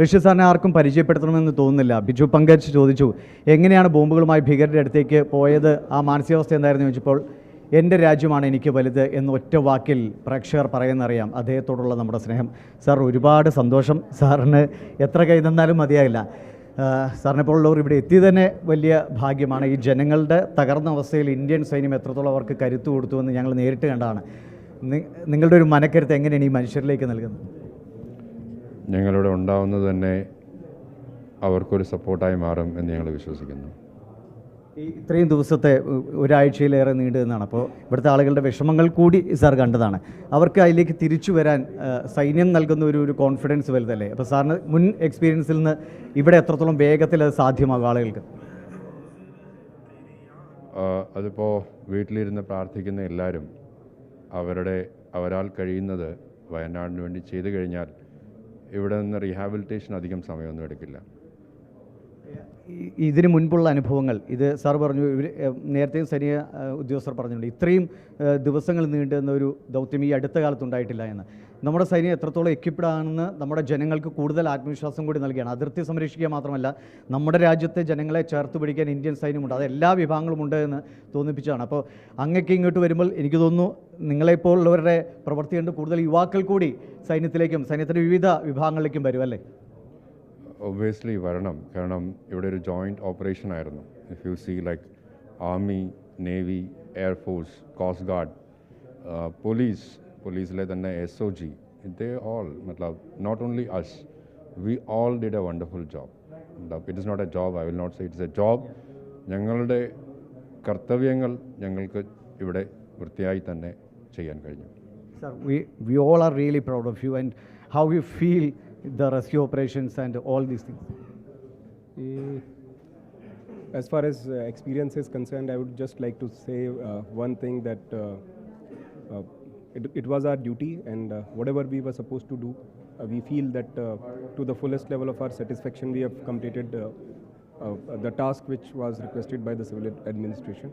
ഋഷി സാറിനെ ആർക്കും പരിചയപ്പെടുത്തണമെന്ന് തോന്നുന്നില്ല. ബിജു പങ്കജ് ചോദിച്ചു എങ്ങനെയാണ് ബോംബുകളുമായി ഭീകരരുടെ അടുത്തേക്ക് പോയത്? ആ മാനസികാവസ്ഥ എന്തായിരുന്നു? ചോദിച്ചപ്പോൾ എന്റെ രാജ്യമാണ് എനിക്ക് വലുത് എന്ന് ഒറ്റ വാക്കിൽ പ്രേക്ഷകർ പറയുന്നറിയാം. അദ്ദേഹത്തോടുള്ള നമ്മുടെ സ്നേഹം. സാർ ഒരുപാട് സന്തോഷം. സാറിന് എത്ര കൈ തന്നാലും മതിയാകില്ല സാറിനെ പോലുള്ളവർ ഇവിടെ എത്തി തന്നെ വലിയ ഭാഗ്യമാണ്. ഈ ജനങ്ങളുടെ തകർന്ന അവസ്ഥയിൽ ഇന്ത്യൻ സൈന്യം എത്രത്തോളം അവർക്ക് കരുത്തു കൊടുത്തു എന്ന് ഞങ്ങൾ നേരിട്ട് കണ്ടാണ് നിങ്ങളുടെ ഒരു മനക്കരുത്ത് എങ്ങനെയാണ് ഈ മനുഷ്യരിലേക്ക് നൽകുന്നത്? ഞങ്ങളിവിടെ ഉണ്ടാവുന്നത് തന്നെ അവർക്കൊരു സപ്പോർട്ടായി മാറും എന്ന് ഞങ്ങൾ വിശ്വസിക്കുന്നു. ഈ ഇത്രയും ദിവസത്തെ ഒരാഴ്ചയിലേറെ നീണ്ടു നിന്നാണ് അപ്പോൾ ഇവിടുത്തെ ആളുകളുടെ വിഷമങ്ങൾ കൂടി സാർ കണ്ടതാണ്. അവർക്ക് അതിലേക്ക് തിരിച്ചു വരാൻ സൈന്യം നൽകുന്ന ഒരു ഒരു കോൺഫിഡൻസ് വലുതല്ലേ? അപ്പോൾ സാറിന് മുൻ എക്സ്പീരിയൻസിൽ നിന്ന് ഇവിടെ എത്രത്തോളം വേഗത്തിൽ അത് സാധ്യമാകും ആളുകൾക്ക്? അതിപ്പോൾ വീട്ടിലിരുന്ന് പ്രാർത്ഥിക്കുന്ന എല്ലാവരും അവരുടെ അവരാൽ കഴിയുന്നത് വയനാടിന് വേണ്ടി ചെയ്തു കഴിഞ്ഞാൽ ഇവിടെ നിന്ന് റീഹാബിലിറ്റേഷൻ അധികം സമയമൊന്നും എടുക്കില്ല. ഇതിന് മുൻപുള്ള അനുഭവങ്ങൾ ഇത് സാർ പറഞ്ഞു ഇവർ നേരത്തെ സൈനിക ഉദ്യോഗസ്ഥർ പറഞ്ഞിട്ടുണ്ട് ഇത്രയും ദിവസങ്ങൾ നീണ്ടുന്ന ഒരു ദൗത്യം ഈ അടുത്ത കാലത്ത് ഉണ്ടായിട്ടില്ല എന്ന്. നമ്മുടെ സൈന്യം എത്രത്തോളം ആണെന്ന് നമ്മുടെ ജനങ്ങൾക്ക് കൂടുതൽ ആത്മവിശ്വാസം കൂടി നൽകുകയാണ്. അതിർത്തി സംരക്ഷിക്കുക മാത്രമല്ല നമ്മുടെ രാജ്യത്തെ ജനങ്ങളെ ചേർത്ത് പിടിക്കാൻ ഇന്ത്യൻ സൈന്യമുണ്ട് അത് എല്ലാ വിഭാഗങ്ങളും ഉണ്ട് എന്ന് തോന്നിപ്പിച്ചതാണ്. അപ്പോൾ അങ്ങക്ക് ഇങ്ങോട്ട് വരുമ്പോൾ എനിക്ക് തോന്നുന്നു നിങ്ങളെപ്പോലുള്ളവരുടെ പ്രവൃത്തി കണ്ട് കൂടുതൽ യുവാക്കൾ കൂടി സൈന്യത്തിലേക്കും സൈന്യത്തിന്റെ വിവിധ വിഭാഗങ്ങളിലേക്കും വരും അല്ലേ? ഒബ്വിയസ്ലി വരണം. കാരണം ഇവിടെ ഒരു ജോയിന്റ് ഓപ്പറേഷൻ ആയിരുന്നു. If you see like army navy air force coast guard police പോലീസിലെ തന്നെ S O G they all മത്ലബ് not only as we all did a wonderful job മത്ലബ് it is not a job I will not say it's a job ഞങ്ങളുടെ കർത്തവ്യങ്ങൾ ഞങ്ങൾക്ക് ഇവിടെ വൃത്തിയായി തന്നെ ചെയ്യാൻ കഴിഞ്ഞു. Sir we we all are really proud of you and how you feel the rescue operations and all these things. Eh, As far as uh, experience is concerned, I would just like to say uh, one thing that uh, uh, it, it was our duty, and uh, whatever we were supposed to do, uh, we feel that to the fullest level of our satisfaction, we have completed the task which was requested by the civil ad- administration.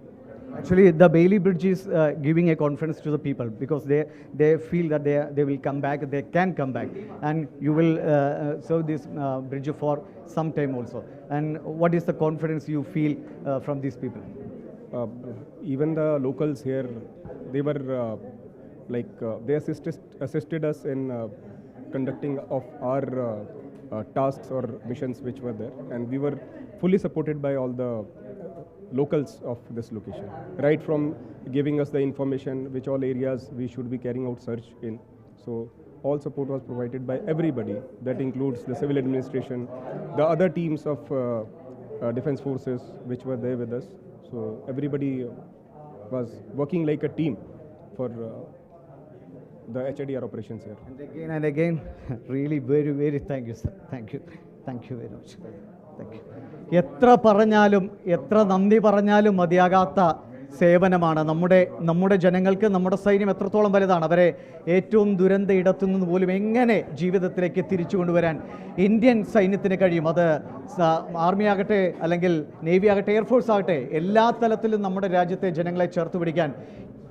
Actually, the Bailey Bridge is uh, giving a confidence to the people because they, they feel that they, they will come back, they can come back, and you will uh, uh, serve this uh, bridge for some time also. And what is the confidence you feel uh, from these people? Uh, even the locals here, they were like they assisted assisted us in conducting of our tasks or missions which were there, and we were fully supported by all the locals of this location. Right from giving us the information which all areas we should be carrying out search in. So all support was provided by everybody. That includes the civil administration, the other teams of uh, uh, defense forces which were there with us. So everybody was working like a team for uh, the HADR operations here. And again and again, really very, very thank you, sir. Thank you. Thank you very much. എത്ര പറഞ്ഞാലും എത്ര നന്ദി പറഞ്ഞാലും മതിയാകാത്ത സേവനമാണ് നമ്മുടെ നമ്മുടെ ജനങ്ങൾക്ക് നമ്മുടെ സൈന്യം എത്രത്തോളം വലുതാണ്. അവരെ ഏറ്റവും ദുരന്ത ഇടത്തുനിന്ന് പോലും എങ്ങനെ ജീവിതത്തിലേക്ക് തിരിച്ചു കൊണ്ടുവരാൻ ഇന്ത്യൻ സൈന്യത്തിന് കഴിയും? അത് ആർമി ആകട്ടെ അല്ലെങ്കിൽ നേവി ആകട്ടെ എയർഫോഴ്സ് ആകട്ടെ എല്ലാ തലത്തിലും നമ്മുടെ രാജ്യത്തെ ജനങ്ങളെ ചേർത്ത് പിടിക്കാൻ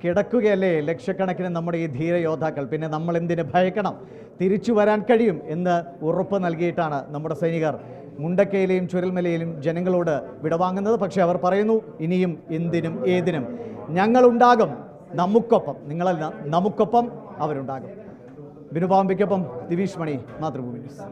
കിടക്കുകയല്ലേ ലക്ഷക്കണക്കിന് നമ്മുടെ ഈ ധീരയോദ്ധാക്കൾ പിന്നെ നമ്മൾ എന്തിന് ഭയക്കണം? തിരിച്ചു വരാൻ കഴിയും എന്ന് ഉറപ്പ് നൽകിയിട്ടാണ് നമ്മുടെ സൈനികർ മുണ്ടക്കയിലെയും ചുരൽമലയിലും ജനങ്ങളോട് വിടവാങ്ങുന്നത്. പക്ഷേ അവർ പറയുന്നു ഇനിയും എന്തിനും ഏതിനും ഞങ്ങളുണ്ടാകും. നമുക്കൊപ്പം നിങ്ങളല്ല നമുക്കൊപ്പം അവരുണ്ടാകും. ബിനുപാമ്പിക്കൊപ്പം ദിവീഷ് മണി മാതൃഭൂമി ന്യൂസ്.